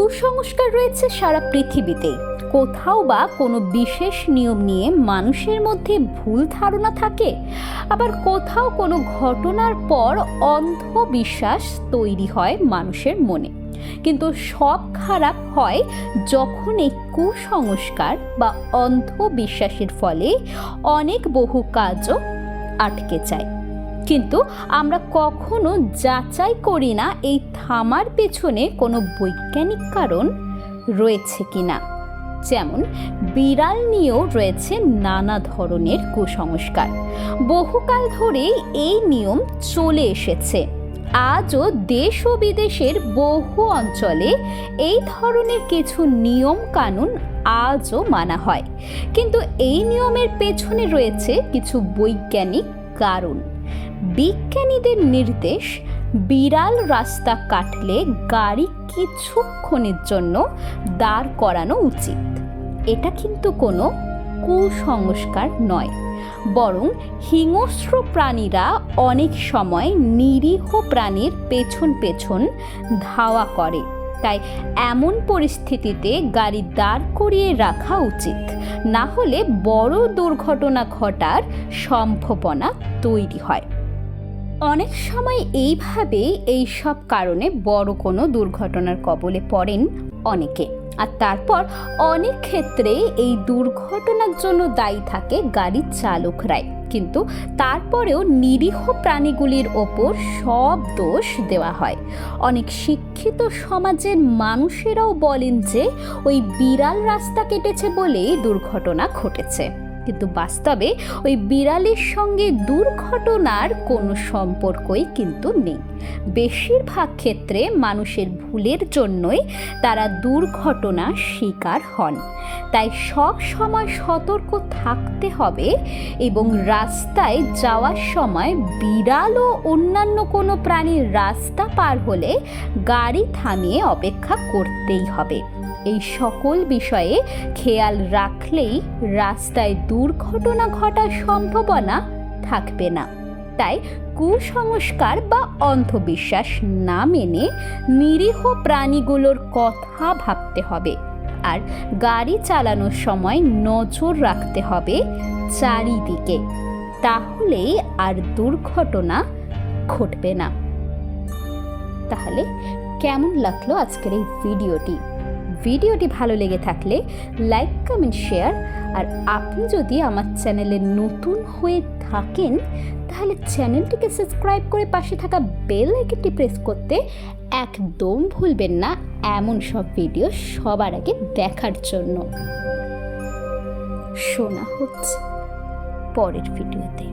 কুসংস্কার রয়েছে সারা পৃথিবীতে। কোথাও বা কোনো বিশেষ নিয়ম নিয়ে মানুষের মধ্যে ভুল ধারণা থাকে, আবার কোথাও কোনো ঘটনার পর অন্ধবিশ্বাস তৈরি হয় মানুষের মনে। কিন্তু সব খারাপ হয় যখন এই কুসংস্কার বা অন্ধবিশ্বাসের ফলে অনেক বহু কাজও আটকে যায়। কিন্তু আমরা কখনো যাচাই করি না এই থামার পেছনে কোনো বৈজ্ঞানিক কারণ রয়েছে কি না যেমন, বিড়াল নিয়েও রয়েছে নানা ধরনের কুসংস্কার। বহুকাল ধরেই এই নিয়ম চলে এসেছে। আজও দেশ ও বিদেশের বহু অঞ্চলে এই ধরনের কিছু নিয়ম কানুন আজও মানা হয়। কিন্তু এই নিয়মের পেছনে রয়েছে কিছু বৈজ্ঞানিক কারণ। বিজ্ঞানীদের নির্দেশ, বিড়াল রাস্তা কাটলে গাড়ি কিছুক্ষণের জন্য দাঁড় করানো উচিত। এটা কিন্তু কোনো কুসংস্কার নয়, বরং হিংস্র প্রাণীরা অনেক সময় নিরীহ প্রাণীর পেছন পেছন ধাওয়া করে। তাই এমন পরিস্থিতিতে গাড়ি দাঁড় করিয়ে রাখা উচিত। না হলে বড় দুর্ঘটনা ঘটার সম্ভাবনা তৈরি হয়। অনেক সময় এইভাবে এই সব কারণে বড় কোনো দুর্ঘটনার কবলে পড়েন অনেকে। আর তারপর অনেক ক্ষেত্রে এই দুর্ঘটনার জন্য দায়ী থাকে গাড়ির চালকরাই। কিন্তু তারপরেও নিরীহ প্রাণীগুলির ওপর সব দোষ দেওয়া হয়। অনেক শিক্ষিত সমাজের মানুষেরাও বলেন যে, ওই বিড়াল রাস্তা কেটেছে বলেই দুর্ঘটনা ঘটেছে। কিন্তু বাস্তবে ওই বিড়ালের সঙ্গে দুর্ঘটনার কোনো সম্পর্কই কিন্তু নেই। বেশিরভাগ ক্ষেত্রে মানুষের ভুলের জন্যই তারা দুর্ঘটনার শিকার হন। তাই সব সময় সতর্ক থাকতে হবে এবং রাস্তায় যাওয়ার সময় বিড়াল ও অন্যান্য কোনো প্রাণীর রাস্তা পার হলে গাড়ি থামিয়ে অপেক্ষা করতেই হবে। এই সকল বিষয়ে খেয়াল রাখলেই রাস্তায় দুর্ঘটনা ঘটার সম্ভাবনা থাকবে না। তাই কুসংস্কার বা অন্ধবিশ্বাস না মেনে নিরীহ প্রাণীগুলোর কথা ভাবতে হবে আর গাড়ি চালানোর সময় নজর রাখতে হবে চারিদিকে। তাহলেই আর দুর্ঘটনা ঘটবে না। তাহলে কেমন লাগল আজকের এই ভিডিওটি? ভিডিওটি ভালো লেগে থাকলে লাইক, কমেন্ট, শেয়ার। আর আপনি যদি আমার চ্যানেলে নতুন হয়ে থাকেন, তাহলে চ্যানেলটিকে সাবস্ক্রাইব করে পাশে থাকা বেল আইকনটি প্রেস করতে একদম ভুলবেন না এমন সব ভিডিও সবার আগে দেখার জন্য। শোনা হচ্ছে পরের ভিডিওতে।